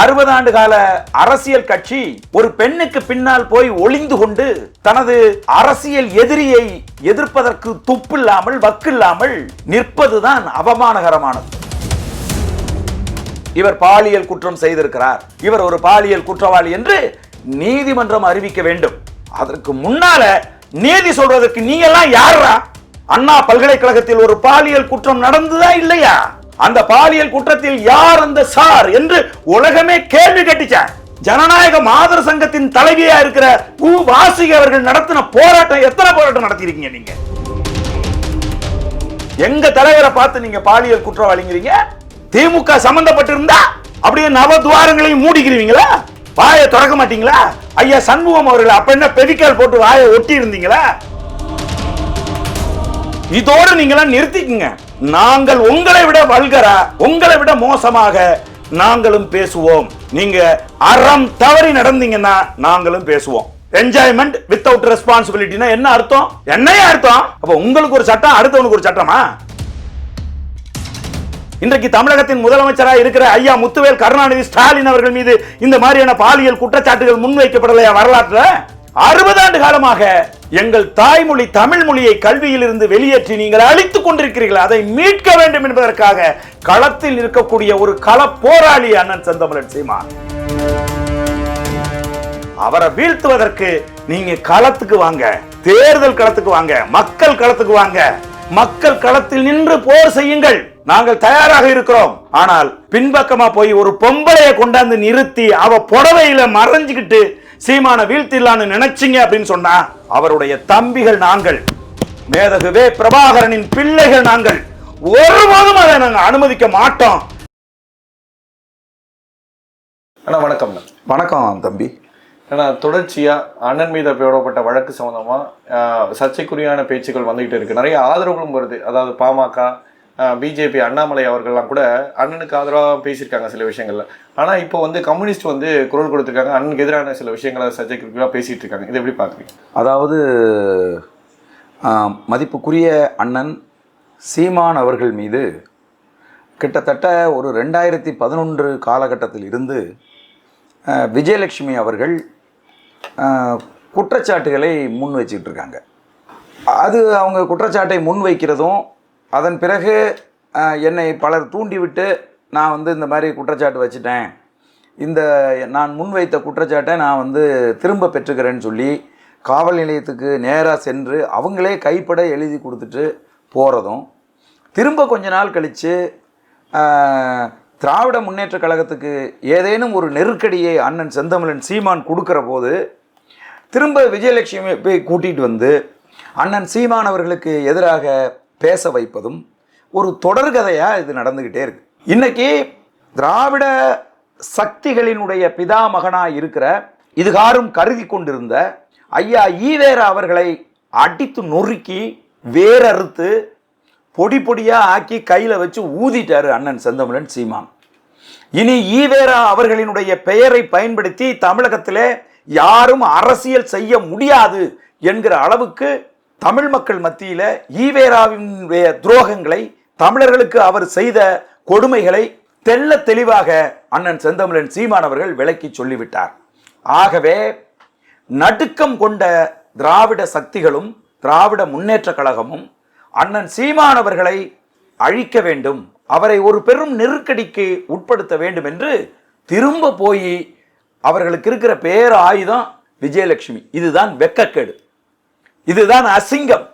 அறுபது ஆண்டு கால அரசியல் கட்சி ஒரு பெண்ணுக்கு பின்னால் போய் ஒளிந்து கொண்டு தனது அரசியல் எதிரியை எதிர்ப்பதற்கு துப்பில்லாமல் வக்கில்லாமல் நிற்பதுதான் அவமானகரமானது. இவர் பாலியல் குற்றம் செய்திருக்கிறார். இவர் ஒரு பாலியல் குற்றவாளி என்று நீதிமன்றம் அறிவிக்க வேண்டும். அதற்கு முன்னால நீதி சொல்றதுக்கு நீங்க எல்லாம் யாரா அண்ணா பல்கலைக்கழகத்தில் ஒரு பாலியல் குற்றம் நடந்ததா இல்லையா? அந்த பாலியல் குற்றத்தில் யார் அந்த சார் என்று உலகமே கேள்வி கேட்டுச்சான் ஜனநாயக மாதர் சங்கத்தின் தலைவியா இருக்கிற உ வாசிக அவர்கள் நடத்தின போராட்டம் எத்தனை போராட்டம் நடத்திருக்கீங்க நீங்க? எங்க தலைவரை பார்த்து நீங்க பாலியல் குற்றவாளிங்கிறீங்க? திமுக சம்பந்தப்பட்டிருந்தா அப்படியே நவதுவாரங்களையும் மூடிக்கிறீங்களா? வாயை திறக்க மாட்டீங்களா? ஐயா சண்முகம் அவர்கள் அப்ப என்ன பெவிக்கால் போட்டு வாயை ஒட்டி இருந்தீங்களா இதோடு நீங்களாம் நிறுத்திக்குங்க. நாங்கள் உங்களை விட வல்கரா உங்களை விட மோசமாக நாங்களும் பேசுவோம். நீங்க அறம் தவறி நடந்தீங்கன்னா நாங்களும் பேசுவோம். என்ஜாய்மெண்ட் வித்தவுட் ரெஸ்பான்சிபிலிட்டினா என்ன அர்த்தம்? என்னையா அர்த்தம்? அப்ப உங்களுக்கு ஒரு சட்டம் அடுத்தவனுக்கு ஒரு சட்டமா? இன்றைக்கு தமிழகத்தின் முதலமைச்சராக இருக்கிற ஐயா முத்துவேல் கருணாநிதி ஸ்டாலின் அவர்கள் மீது இந்த மாதிரியான பாலியல் குற்றச்சாட்டுகள் முன்வைக்கப்படலையா வரலாற்றுல? அறுபது ஆண்டு காலமாக எங்கள் தாய்மொழி தமிழ் மொழியை கல்வியில் இருந்து வெளியேற்றி நீங்கள் அழித்துக் கொண்டிருக்கிறீர்கள். அதை மீட்க வேண்டும் என்பதற்காக களத்தில் இருக்கக்கூடிய ஒரு கள போராளி அண்ணன் செந்தமிழன் சீமான். அவரை வீழ்த்துவதற்கு நீங்க களத்துக்கு வாங்க தேர்தல் களத்துக்கு வாங்க மக்கள் களத்துக்கு வாங்க மக்கள் களத்தில் நின்று போர் செய்யுங்கள். நாங்கள் தயாராக இருக்கிறோம். ஆனால் பின்பக்கமா போய் ஒரு பொம்பளையை கொண்டாந்து நிறுத்தி அவ புடவையில மறைஞ்சுக்கிட்டு சீமான வீழ்த்திடலான்னு நினைச்சீங்க அப்படின்னு சொன்னா அவருடைய தம்பிகள் நாங்கள் மேதகுவே பிரபாகரனின் பிள்ளைகள் நாங்கள் ஒருபோதும் அதை நாங்கள் அனுமதிக்க மாட்டோம். அண்ணா வணக்கம்ண்ணா வணக்கம் தம்பி. ஏன்னா தொடர்ச்சியா அண்ணன் மீது போடப்பட்ட வழக்கு சம்பந்தமா ஆஹ், சர்ச்சைக்குரியான பேச்சுக்கள் வந்துகிட்டு இருக்கு. நிறைய ஆதரவுகளும் வருது. அதாவது பாமக பிஜேபி அண்ணாமலை அவர்கள்லாம் கூட அண்ணனுக்கு ஆதரவாக பேசியிருக்காங்க சில விஷயங்கள்ல. ஆனால் இப்போ வந்து கம்யூனிஸ்ட் வந்து குரல் கொடுத்துருக்காங்க. அண்ணனுக்கு எதிரான சில விஷயங்களை சர்ச்சைக்குரியா பேசிகிட்டு இருக்காங்க இதை எப்படி பார்க்குறீங்க? அதாவது மதிப்புக்குரிய அண்ணன் சீமான் அவர்கள் மீது கிட்டத்தட்ட ஒரு ரெண்டாயிரத்தி பதினொன்று காலகட்டத்தில் இருந்து விஜயலட்சுமி அவர்கள் குற்றச்சாட்டுகளை முன் வச்சுக்கிட்டு இருக்காங்க அது அவங்க குற்றச்சாட்டை முன் வைக்கிறதும் அதன் பிறகு என்னை பலர் தூண்டிவிட்டு நான் வந்து இந்த மாதிரி குற்றச்சாட்டு வச்சுட்டேன். இந்த நான் முன்வைத்த குற்றச்சாட்டை நான் வந்து திரும்ப பெற்றுக்கிறேன்னு சொல்லி காவல் நிலையத்துக்கு நேராக சென்று அவங்களே கைப்பட எழுதி கொடுத்துட்டு போகிறதும் திரும்ப கொஞ்ச நாள் கழித்து திராவிட முன்னேற்ற கழகத்துக்கு ஏதேனும் ஒரு நெருக்கடியை அண்ணன் செந்தமிழன் சீமான் கொடுக்குற போது திரும்ப விஜயலட்சுமி போய் கூட்டிகிட்டு வந்து அண்ணன் சீமான் அவர்களுக்கு எதிராக பேச வைப்பதும் ஒரு தொடர்கதையாக இது நடந்துக்கிட்டே இருக்கு. இன்னைக்கு திராவிட சக்திகளினுடைய பிதாமகனாக இருக்கிற இதுகாரும் கருதி கொண்டிருந்த ஐயா ஈவேரா அவர்களை அடித்து நொறுக்கி வேறறுத்து பொடி பொடியாக ஆக்கி கையில் வச்சு ஊதிட்டார் அண்ணன் செந்தமிழன் சீமான். இனி ஈவேரா அவர்களினுடைய பெயரை பயன்படுத்தி தமிழகத்திலே யாரும் அரசியல் செய்ய முடியாது என்கிற அளவுக்கு தமிழ் மக்கள் மத்தியில் ஈவேராவினுடைய துரோகங்களை தமிழர்களுக்கு அவர் செய்த கொடுமைகளை தெல்ல தெளிவாக அண்ணன் செந்தமிழன் சீமான் அவர்கள் விளக்கி சொல்லிவிட்டார். ஆகவே நடுக்கம் கொண்ட திராவிட சக்திகளும் திராவிட முன்னேற்ற கழகமும் அண்ணன் சீமான் அவர்களை அழிக்க வேண்டும் அவரை ஒரு பெரும் நெருக்கடிக்கு உட்படுத்த வேண்டும் என்று திரும்ப போய் அவர்களுக்கு இருக்கிற பேர் ஆயுதம் விஜயலட்சுமி. இதுதான் வெக்கக்கேடு. இதுதான் அசிங்கம்.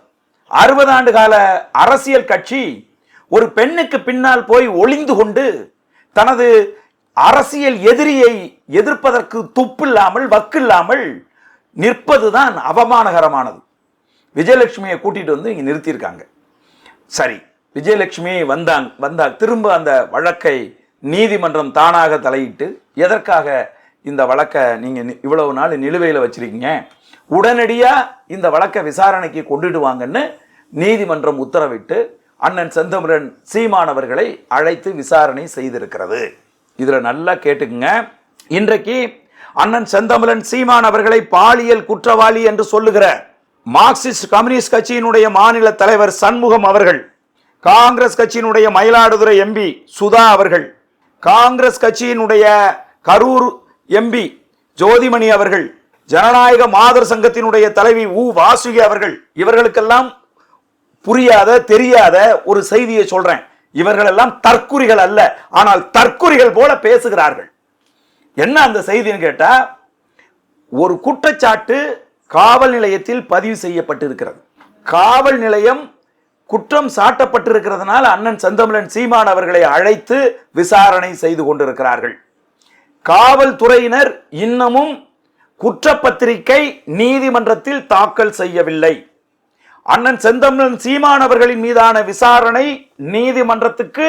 அறுபது ஆண்டு கால அரசியல் கட்சி ஒரு பெண்ணுக்கு பின்னால் போய் ஒளிந்து கொண்டு தனது அரசியல் எதிரியை எதிர்ப்பதற்கு துப்பில்லாமல் வக்கில்லாமல் நிற்பதுதான் அவமானகரமானது. விஜயலட்சுமியை கூட்டிட்டு வந்து இங்கே நிறுத்தியிருக்காங்க. சரி விஜயலட்சுமி வந்தாங்க வந்தா திரும்ப அந்த வழக்கை நீதிமன்றம் தானாக தலையிட்டு எதற்காக இந்த வழக்கை நீங்கள் இவ்வளவு நாள் நிலுவையில் வச்சுருக்கீங்க? உடனடியாக இந்த வழக்கை விசாரணைக்கு கொண்டுட்டு வாங்கன்னு நீதிமன்றம் உத்தரவிட்டு அண்ணன் செந்தமிழன் சீமானவர்களை அழைத்து விசாரணை செய்திருக்கிறது. இதில் நல்லா கேட்டுக்குங்க. இன்றைக்கு அண்ணன் செந்தமிழன் சீமான் அவர்களை பாலியல் குற்றவாளி என்று சொல்லுகிற மார்க்சிஸ்ட் கம்யூனிஸ்ட் கட்சியினுடைய மாநில தலைவர் சண்முகம் அவர்கள் காங்கிரஸ் கட்சியினுடைய மயிலாடுதுறை எம்பி சுதா அவர்கள் காங்கிரஸ் கட்சியினுடைய கரூர் எம்பி ஜோதிமணி அவர்கள் ஜனநாயக மாதர் சங்கத்தினுடைய தலைவி உ வாசுகி அவர்கள் இவர்களுக்கெல்லாம் புரியாத தெரியாத ஒரு செய்தியை சொல்றேன். இவர்கள் எல்லாம் தற்குறிகள் அல்ல ஆனால் தற்குறிகள் போல பேசுகிறார்கள். என்ன அந்த செய்தின்னு கேட்டா ஒரு குற்றச்சாட்டு காவல் நிலையத்தில் பதிவு செய்யப்பட்டிருக்கிறது. காவல் நிலையம் குற்றம் சாட்டப்பட்டிருக்கிறதுனால அண்ணன் செந்தமிழன் சீமான் அவர்களை அழைத்து விசாரணை செய்து கொண்டிருக்கிறார்கள். காவல்துறையினர் இன்னமும் குற்றப்பத்திரிகை நீதிமன்றத்தில் தாக்கல் செய்யவில்லை. அண்ணன் செந்தமிழன் சீமான் அவர்களின் மீதான விசாரணை நீதிமன்றத்துக்கு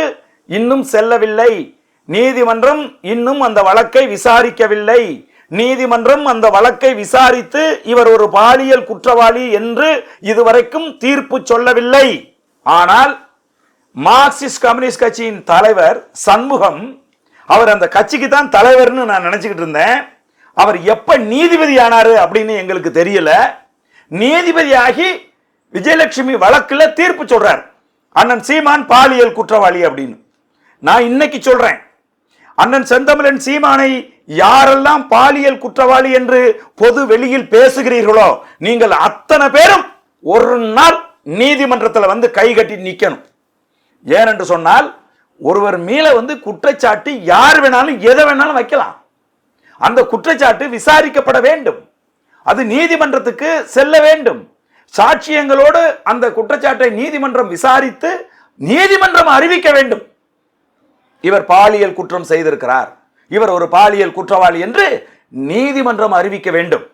இன்னும் செல்லவில்லை. நீதிமன்றம் இன்னும் அந்த வழக்கை விசாரிக்கவில்லை. நீதிமன்றம் அந்த வழக்கை விசாரித்து இவர் ஒரு பாலியல் குற்றவாளி என்று இதுவரைக்கும் தீர்ப்பு சொல்லவில்லை. ஆனால் மார்க்சிஸ்ட் கம்யூனிஸ்ட் கட்சியின் தலைவர் சண்முகம் அவர் அந்த கட்சிக்கு தான் தலைவர்னு நான் நினைச்சுக்கிட்டு இருந்தேன். அவர் எப்ப நீதிபதி ஆனாரு அப்படின்னு எங்களுக்கு தெரியல. நீதிபதியாகி விஜயலட்சுமி வழக்கில் தீர்ப்பு சொல்றார். அண்ணன் சீமான் பாலியல் குற்றவாளி அப்படின்னு. நான் இன்னைக்கு சொல்றேன். அண்ணன் செந்தமிழன் சீமானை யாரெல்லாம் பாலியல் குற்றவாளி என்று பொது வெளியில் பேசுகிறீர்களோ நீங்கள் அத்தனை பேரும் ஒரு நாள் நீதிமன்றத்தில் வந்து கை கட்டி நிற்கணும் ஏனென்று சொன்னால் ஒருவர் மேல வந்து குற்றச்சாட்டு யார் வேணாலும் எதை வேணாலும் வைக்கலாம். அந்த குற்றச்சாட்டு விசாரிக்கப்பட வேண்டும். அது நீதிமன்றத்துக்கு செல்ல வேண்டும். சாட்சியங்களோடு அந்த குற்றச்சாட்டை நீதிமன்றம் விசாரித்து நீதிமன்றம் அறிவிக்க வேண்டும். இவர் பாலியல் குற்றம் செய்திருக்கிறார். இவர் ஒரு பாலியல் குற்றவாளி என்று நீதிமன்றம் அறிவிக்க வேண்டும்.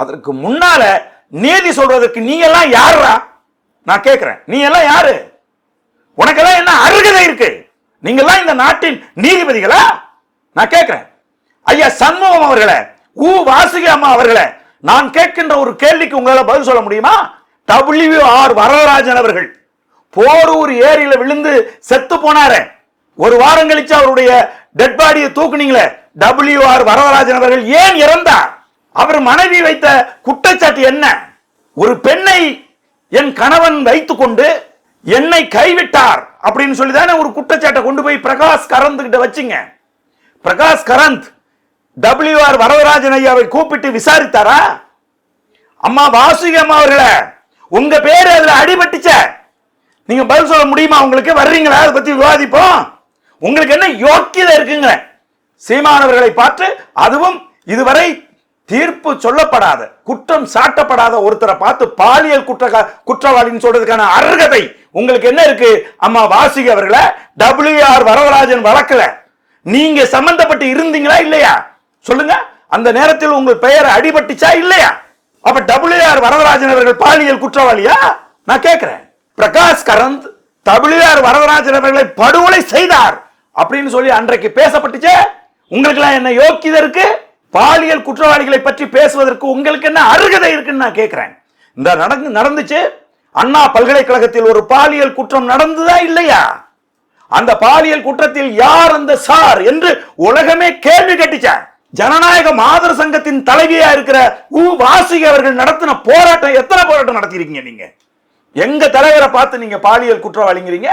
அதற்கு முன்னால நீதி சொல்றதுக்கு நீ எல்லாம் யாருடா நான் கேட்கிறேன் நீ எல்லாம் யாரு? உனக்கெல்லாம் என்ன அருகதை இருக்கு? நீங்கெல்லாம் இந்த நாட்டின் நீதிபதிகளா? நான் கேட்கிறேன் ஐயா சண்முகம் அவர்களை உ வாசுகி அம்மா அவர்களை நான் கேட்கின்ற ஒரு கேள்விக்கு உங்களால் பதில் சொல்ல முடியுமா? டபிள்யூ ஆர் வரதராஜன் அவர்கள் போரூர் ஏரியில விழுந்து செத்து போனாரே. ஒரு வாரம் கழிச்சு அவருடைய டெட் பாடியை தூக்குனீங்களே டபிள்யூ ஆர் வரதராஜன் அவர்கள் ஏன் இறந்தார்? அவர் மனைவி வைத்த குற்றச்சாட்டு என்ன? ஒரு பெண்ணை என் கணவன் வைத்துக்கொண்டு என்னை கைவிட்டார் அப்படின்னு சொல்லி தானே ஒரு குற்றச்சாட்டை கொண்டு போய் பிரகாஷ் கரந்த் கிட்ட வச்சிங்க. பிரகாஷ் கரந்த் டபிள்யூ ஆர் வரதராஜன் ஐயாவை கூப்பிட்டு விசாரித்தாரா? அம்மா வாசுகி அம்மா அவர்களே உங்க பேர் அதுல அடிபட்டுச்ச. நீங்க பதில் சொல்ல முடியுமா? உங்களுக்கு வர்றீங்களா? அதை பத்தி விவாதிப்போம். உங்களுக்கு என்ன யோக்கியதை இருக்குங்க சீமானவர்களை பார்த்து அதுவும் இதுவரை தீர்ப்பு சொல்லப்படாத குற்றம் சாட்டப்படாத ஒருத்தரை பார்த்து பாலியல் குற்ற குற்றவாளின்னு சொல்றதுக்கான அருகதை உங்களுக்கு என்ன இருக்கு? அம்மா வாசிக அவர்களை டபிள்யூ ஆர் வரவராஜன் வழக்கில் நீங்க சம்பந்தப்பட்டு இருந்தீங்களா இல்லையா? சொல்லுங்க. அந்த நேரத்தில் உங்கள் பெயர் அடிபட்டுச்சா இல்லையா? அப்ப டபிள்யூ ஆர் வரதராஜன் அவர்கள் பாலியல் குற்றவாளியா? நான் கேட்கிறேன். பிரகாஷ் கரந்த் டபிள்யூ ஆர் வரதராஜன் அவர்களை படுகொலை செய்தார் அப்படின்னு சொல்லி அன்றைக்கு பேசப்பட்டுச்சே. உங்களுக்கு எல்லாம் என்ன யோக்கியதை இருக்கு? பாலியல் குற்றவாளிகளை பற்றி பேசுவதற்கு உங்களுக்கு என்ன அருகதை இருக்குன்னு நான் கேட்கிறேன். இந்த நடந்து நடந்துச்சு. அண்ணா பல்கலைக்கழகத்தில் ஒரு பாலியல் குற்றம் நடந்ததா இல்லையா? அந்த பாலியல் குற்றத்தில் யார் அந்த சார் என்று உலகமே கேள்வி கேட்டுச்சான் ஜனநாயக மாதர் சங்கத்தின் தலைவியா இருக்கிற உ வாசிகை அவர்கள் நடத்தின போராட்டம் எத்தனை போராட்டம் நடத்திருக்கீங்க நீங்க? எங்க தலைவரை பார்த்து நீங்க பாலியல் குற்றவாளிங்கிறீங்க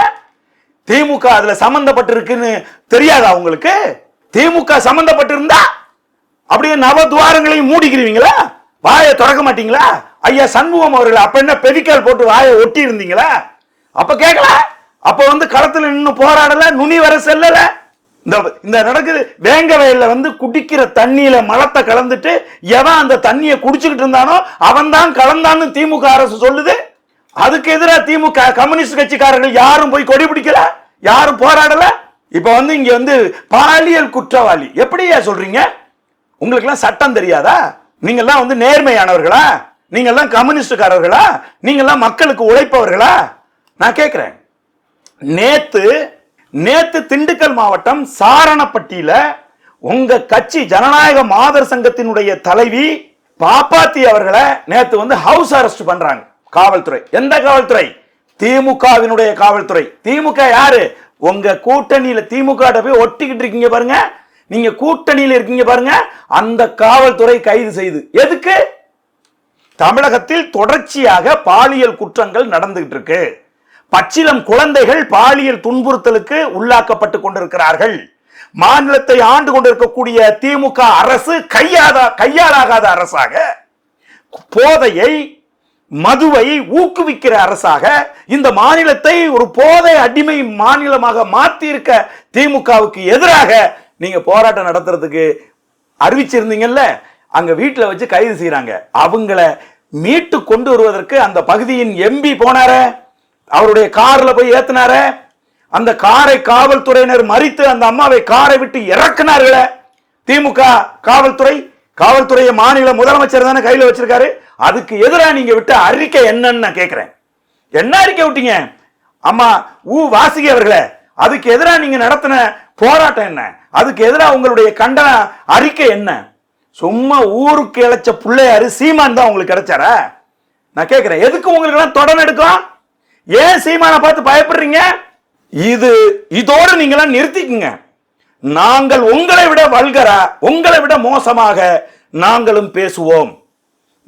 திமுக அதுல சம்பந்தப்பட்டிருக்குன்னு தெரியாதா உங்களுக்கு? திமுக சம்பந்தப்பட்டிருந்தா அப்படியே நவதுவாரங்களையும் மூடிக்கிறீங்களா? வாயை திறக்க மாட்டீங்களா? ஐயா சண்முகம் அவர்கள் அப்ப என்ன பெவிக்கால் போட்டு வாயை ஒட்டி இருந்தீங்களா அப்ப கேட்கல அப்ப வந்து களத்துல நின்று போராடல நுனி வர செல்லல. இந்த இந்த நடக்குது வேங்க வயல்ல வந்து குடிக்கிற தண்ணியில மலத்தை கலந்துட்டு எவன் அந்த தண்ணியை குடிச்சுக்கிட்டு இருந்தானோ அவன் தான் கலந்தான்னு திமுக அரசு சொல்லுது. அதுக்கு எதிராக திமுக கம்யூனிஸ்ட் கட்சிக்காரர்கள் யாரும் போய் கொடி பிடிக்கல யாரும் போராடல. இப்ப வந்து இங்க வந்து பாலியல் குற்றவாளி. எப்படியா சொல்றீங்க? உங்களுக்கெல்லாம் சட்டம் தெரியாதா? நீங்கள்லாம் வந்து நேர்மையானவர்களா? நீங்கெல்லாம் கம்யூனிஸ்டுக்காரர்களா நீங்கள்லாம் மக்களுக்கு உழைப்பவர்களா? நான் கேட்கிறேன் நேத்து நேத்து திண்டுக்கல் மாவட்டம் சாரணப்பட்டியில உங்க கட்சி ஜனநாயக மாதர் சங்கத்தினுடைய தலைவி பாப்பாத்தி அவர்களை நேத்து வந்து ஹவுஸ் அரெஸ்ட் பண்றாங்க. காவல்துறை. எந்த காவல்துறை? திமுகவினுடைய காவல்துறை. திமுக யாரு? உங்க கூட்டணியில திமுக போய் ஒட்டிக்கிட்டு இருக்கீங்க பாருங்க. நீங்க கூட்டணியில் இருக்கீங்க பாருங்க. அந்த காவல்துறை கைது செய்து. எதுக்கு? தமிழகத்தில் தொடர்ச்சியாக பாலியல் குற்றங்கள் நடந்துகிட்டு இருக்கு. பச்சிலம் குழந்தைகள் பாலியல் துன்புறுத்தலுக்கு உள்ளாக்கப்பட்டு கொண்டிருக்கிறார்கள். மாநிலத்தை ஆண்டு கொண்டிருக்கக்கூடிய திமுக அரசு கையாத கையாளாகாத அரசாக போதையை மதுவை ஊக்குவிக்கிற அரசாக இந்த மாநிலத்தை ஒரு போதை அடிமை மாநிலமாக மாத்தி இருக்க திமுகவுக்கு எதிராக நீங்க போராட்டம் நடத்துறதுக்கு அறிவிச்சிருந்தீங்கல்ல? அங்க வீட்டில் வச்சு கைது செய்யறாங்க அவங்கள மீட்டு கொண்டு வருவதற்கு அந்த பகுதியின் எம்பி போனாரே? அவருடைய காரில் போய் ஏத்தினார? அந்த காரை காவல்துறையினர் மறித்து அந்த அம்மாவை காரை விட்டு இறக்குனார்களே. திமுக காவல்துறை காவல்துறையை மாநில முதலமைச்சர் தானே கையில் வச்சிருக்காரு. அதுக்கு எதிராக நீங்க விட்ட அறிக்கை என்னன்னு நான் கேட்கிறேன் என்ன அறிக்கை விட்டீங்க? அம்மா ஊ வாசிகி அவர்களே அதுக்கு எதிராக நீங்க நடத்தின போராட்டம் என்ன? அதுக்கு எதிராக உங்களுடைய கண்டன அறிக்கை என்ன? சும்மா ஊருக்கு இழைச்ச பிள்ளையாரு சீமான் தான் உங்களுக்கு கிடைச்சாரா? நான் கேட்கிறேன் எதுக்கு உங்களுக்கு எல்லாம் தொடர்ந்து எடுக்கும்? ஏன் சீமானை பார்த்து பயப்படுறீங்க? இது இதோடு நீங்களாம் நிறுத்திக்குங்க. நாங்கள் உங்களை விட வல்கரா உங்களை விட மோசமாக நாங்களும் பேசுவோம்.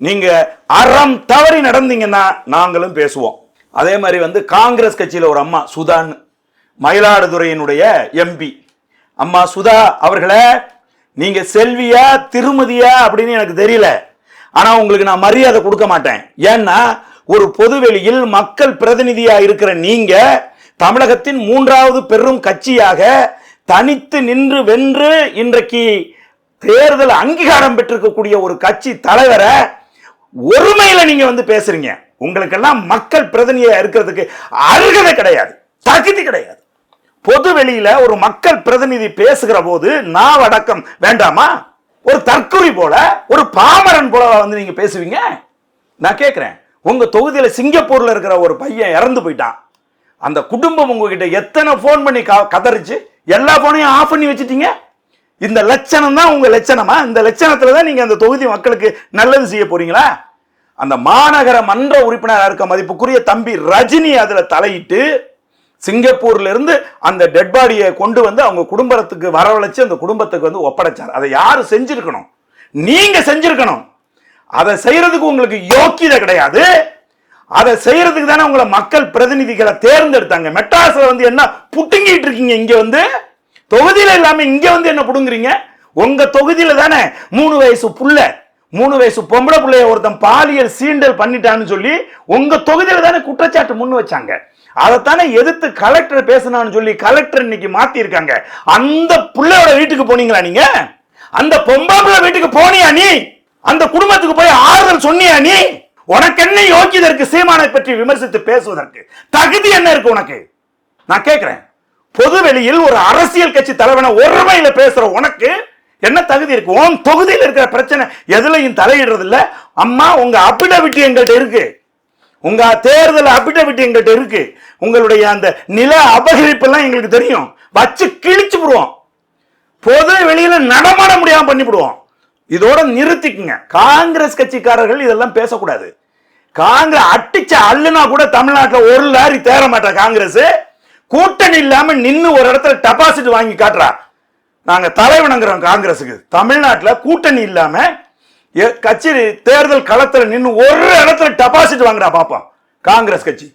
நீங்க அறம் தவறி நடந்தீங்கன்னா நாங்களும் பேசுவோம். அதே மாதிரி வந்து காங்கிரஸ் கட்சியில் ஒரு அம்மா சுதான் மயிலாடுதுறையினுடைய எம்பி அம்மா சுதா அவர்களை நீங்க செல்வியா திருமதியா அப்படின்னு எனக்கு தெரியல. ஆனா உங்களுக்கு நான் மரியாதை கொடுக்க மாட்டேன். ஏன்னா ஒரு பொதுவெளியில் மக்கள் பிரதிநிதியா இருக்கிற நீங்க தமிழகத்தின் மூன்றாவது பெரும் கட்சியாக தனித்து நின்று வென்று இன்றைக்கு தேர்தல் அங்கீகாரம் பெற்றிருக்கக்கூடிய ஒரு கட்சி தலைவரை ஒருமையில நீங்க வந்து பேசுறீங்க. உங்களுக்கெல்லாம் மக்கள் பிரதிநிதியா இருக்கிறதுக்கு அருகதை கிடையாது. தகுதி கிடையாது. பொது வெளியில ஒரு மக்கள் பிரதிநிதி பேசுகிற போது நாவடக்கம் வேண்டாமா? ஒரு தற்கொலை போல ஒரு பாமரன் போல வந்து நீங்க பேசுவீங்க? நான் கேட்கிறேன் உங்கள் தொகுதியில் சிங்கப்பூரில் இருக்கிற ஒரு பையன் இறந்து போயிட்டான். அந்த குடும்பம் உங்ககிட்ட எத்தனை ஃபோன் பண்ணி க- கதறிச்சு? எல்லா ஃபோனையும் ஆஃப் பண்ணி வச்சுட்டீங்க? இந்த லட்சணம் தான் உங்கள் லட்சணமா? இந்த லட்சணத்தில் தான் நீங்கள் அந்த தொகுதி மக்களுக்கு நல்லது செய்ய போறீங்களா? அந்த மாநகர மன்ற உறுப்பினராக இருக்க மதிப்புக்குரிய தம்பி ரஜினி அதில் தலையிட்டு சிங்கப்பூர்லேருந்து அந்த டெட் பாடியை கொண்டு வந்து அவங்க குடும்பத்துக்கு வரவழைச்சு அந்த குடும்பத்துக்கு வந்து ஒப்படைச்சார். அதை யார் செஞ்சிருக்கணும்? நீங்கள் செஞ்சிருக்கணும். அதை செய்யறதுக்கு உங்களுக்கு யோக்கியதை கிடையாது. அதை செய்யறதுக்கு தானே உங்களை மக்கள் பிரதிநிதிகளை தேர்ந்தெடுத்தாங்க. மெட்ராஸ்ல வந்து என்ன புட்டுங்கிட்டு இருக்கீங்க இங்க வந்து? தொகுதியில இல்லாம இங்க வந்து என்ன புடுங்குறீங்க? உங்க தொகுதியில தானே மூணு வயசு புள்ள மூணு வயசு பொம்பளை பிள்ளைய ஒருத்தன் பாலியல் சீண்டல் பண்ணிட்டான்னு சொல்லி உங்க தொகுதியில தானே குற்றச்சாட்டு முன் வச்சாங்க. அதைத்தானே எதிர்த்து கலெக்டர் பேசினான்னு சொல்லி கலெக்டர் இன்னைக்கு மாத்திருக்காங்க. அந்த பிள்ளையோட வீட்டுக்கு போனீங்களா நீங்க? அந்த பொம்பளை வீட்டுக்கு போனியா நீ? அந்த குடும்பத்துக்கு போய் ஆறுதல் சொன்னியா நீ? உனக்கு என்ன யோக்கியதை இருக்கு? சீமானை பற்றி விமர்சித்து பேசுவதற்கு. தகுதி என்ன இருக்கு உனக்கு? நான் கேட்கிறேன். பொது வெளியில் ஒரு அரசியல் கட்சி தலைவனை ஒருமையில பேசுற உனக்கு என்ன தகுதி இருக்கு? உன் தொகுதியில் இருக்கிற பிரச்சனை எதுலையும் தலையிடுறது இல்ல அம்மா உங்க அபிடவிட் எங்கள்கிட்ட இருக்கு. உங்க தேர்தல் அபிடவிட் எங்கள்கிட்ட இருக்கு. உங்களுடைய அந்த நில அபகரிப்பு எல்லாம் எங்களுக்கு தெரியும். வச்சு கிழிச்சு விடுவோம். பொது வெளியில நடமாட முடியாம பண்ணிவிடுவோம். இதோட நிறுத்திக்குங்க. காங்கிரஸ் கட்சிக்காரர்கள் இதெல்லாம் பேசக்கூடாது. காங்கிரஸ் அட்டிச்ச அள்ளுனா கூட தமிழ்நாட்டில் ஒரு லாரி தேர மாட்டா காங்கிரஸ். கூட்டணி இல்லாம நின்று ஒரு இடத்துல டெபாசிட் வாங்கி காட்டுறா. நாங்க தலைவணங்குறோம் காங்கிரஸுக்கு. தமிழ்நாட்டில் கூட்டணி இல்லாம கட்சி தேர்தல் களத்தில் நின்று ஒரு இடத்துல டெபாசிட் வாங்குறா பாப்போம். காங்கிரஸ் கட்சி.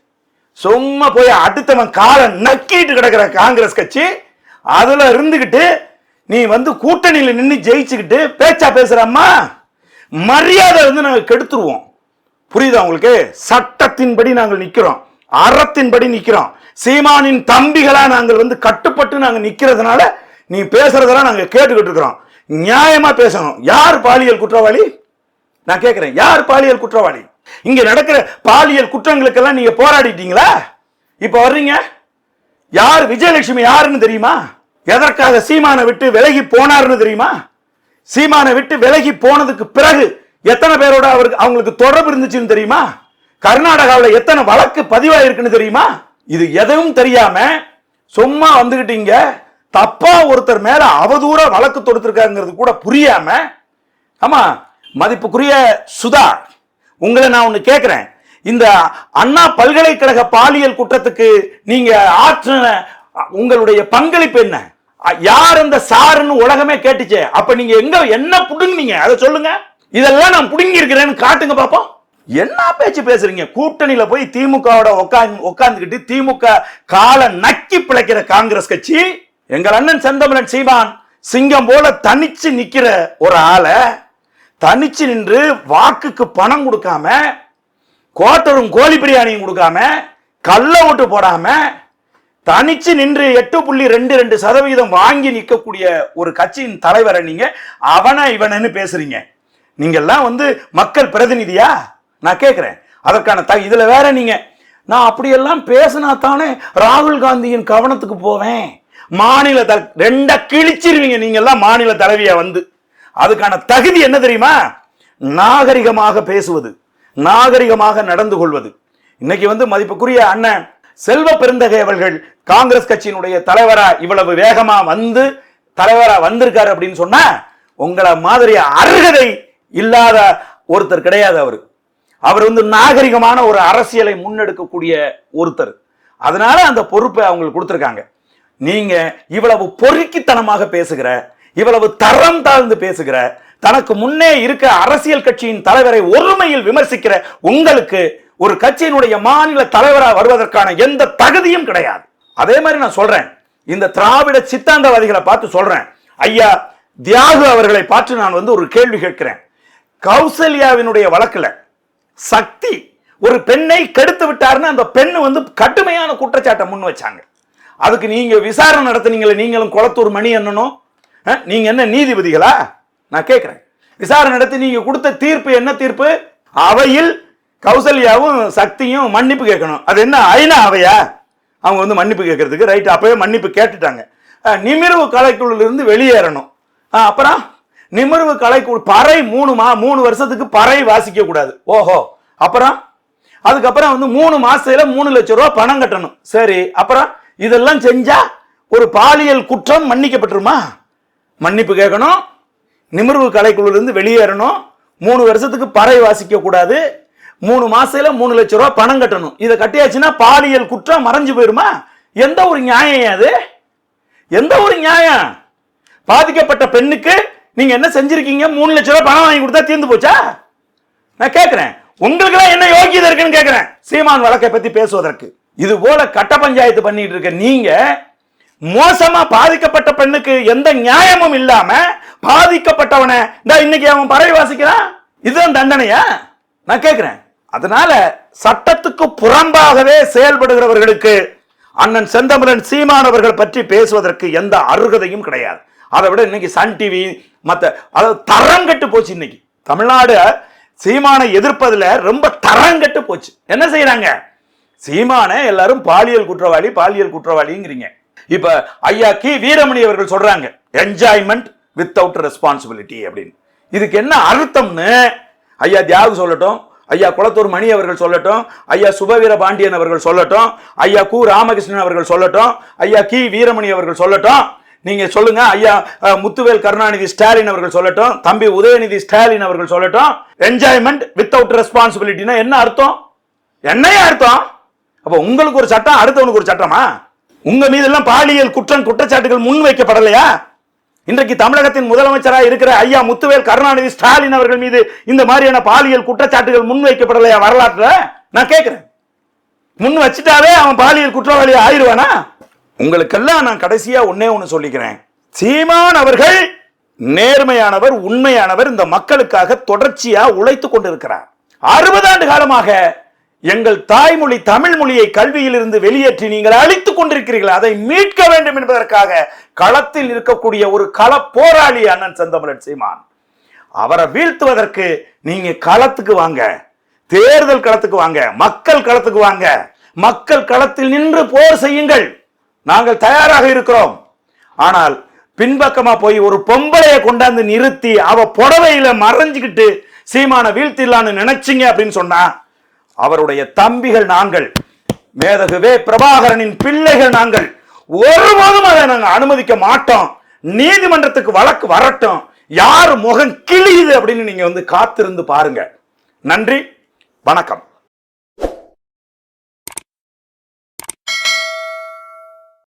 சும்மா போய் அடுத்தவன் காலை நக்கிட்டு கிடக்கிற காங்கிரஸ் கட்சி. அதுல இருந்துகிட்டு நீ வந்து கூட்டணியில் நின்று ஜெயிச்சுக்கிட்டு பேச்சா பேசுறம்மா மரியாதை வந்து நாங்கள் கெடுத்துருவோம். புரியுதா உங்களுக்கு? சட்டத்தின்படி நாங்கள் நிற்கிறோம் அறத்தின்படி நிற்கிறோம் சீமானின் தம்பிகளாக நாங்கள் வந்து கட்டுப்பட்டு நாங்கள் நிற்கிறதுனால நீ பேசுறதெல்லாம் நாங்கள் கேட்டுக்கிட்டு இருக்கிறோம். நியாயமாக பேசணும். யார் பாலியல் குற்றவாளி? நான் கேட்குறேன் யார் பாலியல் குற்றவாளி? இங்க நடக்கிற பாலியல் குற்றங்களுக்கெல்லாம் நீங்க போராடிட்டீங்களா? இப்போ வர்றீங்க? யார் விஜயலட்சுமி யாருன்னு தெரியுமா? எதற்காக சீமானை விட்டு விலகி போனாருன்னு தெரியுமா? சீமானை விட்டு விலகி போனதுக்கு பிறகு எத்தனை பேரோட அவருக்கு அவங்களுக்கு தொடர்பு இருந்துச்சுன்னு தெரியுமா? கர்நாடகாவில் எத்தனை வழக்கு பதிவாயிருக்குன்னு தெரியுமா? இது எதுவும் தெரியாம சும்மா வந்துகிட்டீங்க. தப்பா ஒருத்தர் மேல அவதூற வழக்கு தொடுத்திருக்காங்கிறது கூட புரியாம ஆமா மதிப்புக்குரிய சுதா உங்களை நான் ஒன்று கேட்கிறேன் இந்த அண்ணா பல்கலைக்கழக பாலியல் குற்றத்துக்கு நீங்க ஆற்றின உங்களுடைய பங்களிப்பு என்ன? யார் இந்த சாருன்னு உலகமே கேட்டுச்சே. அப்ப நீங்க எங்க என்ன புடுங்கினீங்க? அதை சொல்லுங்க. இதெல்லாம் நான் புடுங்கி இருக்கிறேன்னு காட்டுங்க பாப்போம். என்ன பேச்சு பேசுறீங்க? கூட்டணியில போய் திமுகவோட உட்காந்து உட்காந்துக்கிட்டு திமுக காலை நக்கி பிழைக்கிற காங்கிரஸ் கட்சி எங்கள் அண்ணன் செந்தமிழன் சீமான் சிங்கம் போல தனிச்சு நிக்கிற ஒரு ஆளை தனிச்சு நின்று வாக்குக்கு பணம் கொடுக்காம கோட்டரும் கோழி பிரியாணியும் கொடுக்காம கள்ள ஓட்டு போடாம தனிச்சு நின்று எட்டு புள்ளி ரெண்டு ரெண்டு சதவீதம் வாங்கி நிற்கக்கூடிய ஒரு கட்சியின் தலைவரை நீங்க அவனை இவனன்னு பேசுறீங்க. நீங்கெல்லாம் வந்து மக்கள் பிரதிநிதியா? நான் கேட்குறேன் அதற்கான த இதில் வேற நீங்க நான் அப்படியெல்லாம் பேசினா தானே ராகுல் காந்தியின் கவனத்துக்கு போவேன். மாநில த ரெண்ட கிழிச்சிருவீங்க நீங்க எல்லாம் மாநில தலைவியா வந்து. அதுக்கான தகுதி என்ன தெரியுமா? நாகரிகமாக பேசுவது நாகரிகமாக நடந்து கொள்வது. இன்னைக்கு வந்து மதிப்புக்குரிய அண்ணன் செல்வ பெருந்தகை அவர்கள் காங்கிரஸ் கட்சியினுடைய தலைவரா இவ்வளவு வேகமா வந்து தலைவரா வந்திருக்காரு அப்படின்னு சொன்னா உங்களை மாதிரி அருகதை இல்லாத ஒருத்தர் கிடையாது அவர். அவர் வந்து நாகரிகமான ஒரு அரசியலை முன்னெடுக்கக்கூடிய ஒருத்தர். அதனால அந்த பொறுப்பை அவங்களுக்கு கொடுத்துருக்காங்க. நீங்க இவ்வளவு பொறுக்கித்தனமாக பேசுகிற இவ்வளவு தரம் தாழ்ந்து பேசுகிற தனக்கு முன்னே இருக்க அரசியல் கட்சியின் தலைவரை ஒருமையில் விமர்சிக்கிற உங்களுக்கு ஒரு கட்சியினுடைய மாநில தலைவராக வருவதற்கான எந்த தகுதியும் கிடையாது. அதே மாதிரி நான் சொல்றேன். இந்த திராவிட சித்தாந்தவாதிகளை பார்த்து சொல்றேன். ஐயா தியாகு அவர்களை பார்த்து நான் வந்து ஒரு கேள்வி கேட்கிறேன். கௌசல்யாவினுடைய வழக்கில் சக்தி ஒரு பெண்ணை கெடுத்து விட்டாருன்னு அந்த பெண் வந்து கடுமையான குற்றச்சாட்டை முன் வச்சாங்க. அதுக்கு நீங்க விசாரணை நடத்தினீங்களே நீங்களும் குளத்தூர் மணி என்னனும் நீங்க என்ன நீதிபதிகளா? நான் கேட்கிறேன். விசாரணை நடத்தி நீங்க கொடுத்த தீர்ப்பு என்ன தீர்ப்பு? அவையில் கௌசல்யாவும் சக்தியும் மன்னிப்பு கேட்கணும். அது என்ன ஐநா அவையா? அவங்க வந்து மன்னிப்பு கேட்கறதுக்கு ரைட் அப்பவே மன்னிப்பு கேட்டுட்டாங்க. நிமிர்வு கலைக்குழுலேருந்து வெளியேறணும். அப்புறம் நிமிர்வு கலைக்குழு பறை மூணு மா மூணு வருஷத்துக்கு பறை வாசிக்க கூடாது. ஓஹோ. அப்புறம் அதுக்கப்புறம் வந்து மூணு மாசத்துல மூணு லட்சம் ரூபா பணம் கட்டணும். சரி அப்புறம் இதெல்லாம் செஞ்சா ஒரு பாலியல் குற்றம் மன்னிக்கப்பட்டுருமா? மன்னிப்பு கேட்கணும். நிமிர்வு கலைக்குழுலேருந்து வெளியேறணும். மூணு வருஷத்துக்கு பறை வாசிக்க கூடாது. மூணு மாசத்துல மூணு லட்சம் ரூபாய் பணம் கட்டணும். இதை கட்டியாச்சுன்னா பாலியல் குற்றம் மறைஞ்சு போயிருமா? எந்த ஒரு நியாயம் அது? எந்த ஒரு நியாயம்? பாதிக்கப்பட்ட பெண்ணுக்கு நீங்க என்ன செஞ்சிருக்கீங்க? மூணு லட்சம் ரூபாய் பணம் வாங்கி கொடுத்தா தீர்ந்து போச்சா? நான் கேட்கிறேன் உங்களுக்கு என்ன யோகியதை இருக்குன்னு கேட்கிறேன் சீமான் வழக்கை பத்தி பேசுவதற்கு. இது போல கட்ட பஞ்சாயத்து பண்ணிட்டு இருக்க நீங்க மோசமா பாதிக்கப்பட்ட பெண்ணுக்கு எந்த நியாயமும் இல்லாம பாதிக்கப்பட்டவனை. இந்த இன்னைக்கு அவன் பறவை வாசிக்கிறான் இதுதான் தண்டனையா? நான் கேட்கிறேன் அதனால சட்டத்துக்கு புறம்பாகவே செயல்படுகிறவர்களுக்கு அண்ணன் செந்தமிழன் சீமானவர்கள் பற்றி பேசுவதற்கு எந்த அருகதையும் கிடையாது. அதை விட இன்னைக்கு சன் டிவி மற்ற அதாவது தரம் கெட்டு போச்சு இன்னைக்கு. தமிழ்நாடு சீமானை எதிர்ப்பதில் ரொம்ப தரம் கெட்டு போச்சு. என்ன செய்யறாங்க சீமானை எல்லாரும் பாலியல் குற்றவாளி பாலியல் குற்றவாளிங்கிறீங்க. இப்ப ஐயா கி. வீரமணி அவர்கள் சொல்றாங்க என்ஜாய்மெண்ட் வித்தவுட் ரெஸ்பான்சிபிலிட்டி அப்படின்னு. இதுக்கு என்ன அர்த்தம்னு ஐயா தியாகு சொல்லட்டும் ஐயா குளத்தூர் மணி அவர்கள் சொல்லட்டும் ஐயா சுபவீர பாண்டியன் அவர்கள் சொல்லட்டும் ஐயா கு ராமகிருஷ்ணன் அவர்கள் சொல்லட்டும் ஐயா கி வீரமணி அவர்கள் சொல்லட்டும். நீங்க சொல்லுங்க ஐயா முத்துவேல் கருணாநிதி ஸ்டாலின் அவர்கள் சொல்லட்டும் தம்பி உதயநிதி ஸ்டாலின் அவர்கள் சொல்லட்டும். என்ஜாய்மெண்ட் வித்தவுட் ரெஸ்பான்சிபிலிட்டினா என்ன அர்த்தம்? என்னையா அர்த்தம்? அப்போ உங்களுக்கு ஒரு சட்டம் அடுத்தவனுக்கு ஒரு சட்டமா? உங்க மீதெல்லாம் பாலியல் குற்றம் குற்றச்சாட்டுகள் முன் வைக்கப்படலையா இன்றைக்கு தமிழகத்தின் முதலமைச்சராக இருக்கிற ஐயா முத்துவேல் கருணாநிதி ஸ்டாலின் அவர்கள் மீது இந்த மாதிரியான பாலியல் குற்றச்சாட்டுகள் முன்வைக்கப்படலையா வரலாற்றுல? நான் கேட்கிறேன். முன் வச்சுட்டாவே அவன் பாலியல் குற்றவாளி ஆயிடுவானா உங்களுக்கெல்லாம் நான் கடைசியா ஒன்னே ஒன்று சொல்லிக்கிறேன். சீமான் அவர்கள் நேர்மையானவர் உண்மையானவர் இந்த மக்களுக்காக தொடர்ச்சியா உழைத்து கொண்டிருக்கிறார். அறுபது ஆண்டு காலமாக எங்கள் தாய்மொழி தமிழ் மொழியை கல்வியிலிருந்து வெளியேற்றி நீங்கள் அழித்துக் கொண்டிருக்கிறீர்கள். அதை மீட்க வேண்டும் என்பதற்காக களத்தில் இருக்கக்கூடிய ஒரு கள போராளி அண்ணன் செந்தமிழன் சீமான். அவரை வீழ்த்துவதற்கு நீங்க களத்துக்கு வாங்க. தேர்தல் களத்துக்கு வாங்க. மக்கள் களத்துக்கு வாங்க. மக்கள் களத்தில் நின்று போர் செய்யுங்கள். நாங்கள் தயாராக இருக்கிறோம். ஆனால் பின்பக்கமா போய் ஒரு பொம்பளையை கொண்டாந்து நிறுத்தி அவ புடவையில மறைஞ்சுக்கிட்டு சீமான வீழ்த்திடலான்னு நினைச்சிங்க அப்படின்னு சொன்னா அவருடைய தம்பிகள் நாங்கள் மேதகுவே பிரபாகரனின் பிள்ளைகள் நாங்கள் ஒருபோதும் அதை நாங்கள் அனுமதிக்க மாட்டோம். நீதிமன்றத்துக்கு வழக்கு வரட்டும். யார் முகம் கிழியுது அப்படின்னு நீங்க வந்து காத்திருந்து பாருங்க. நன்றி வணக்கம்.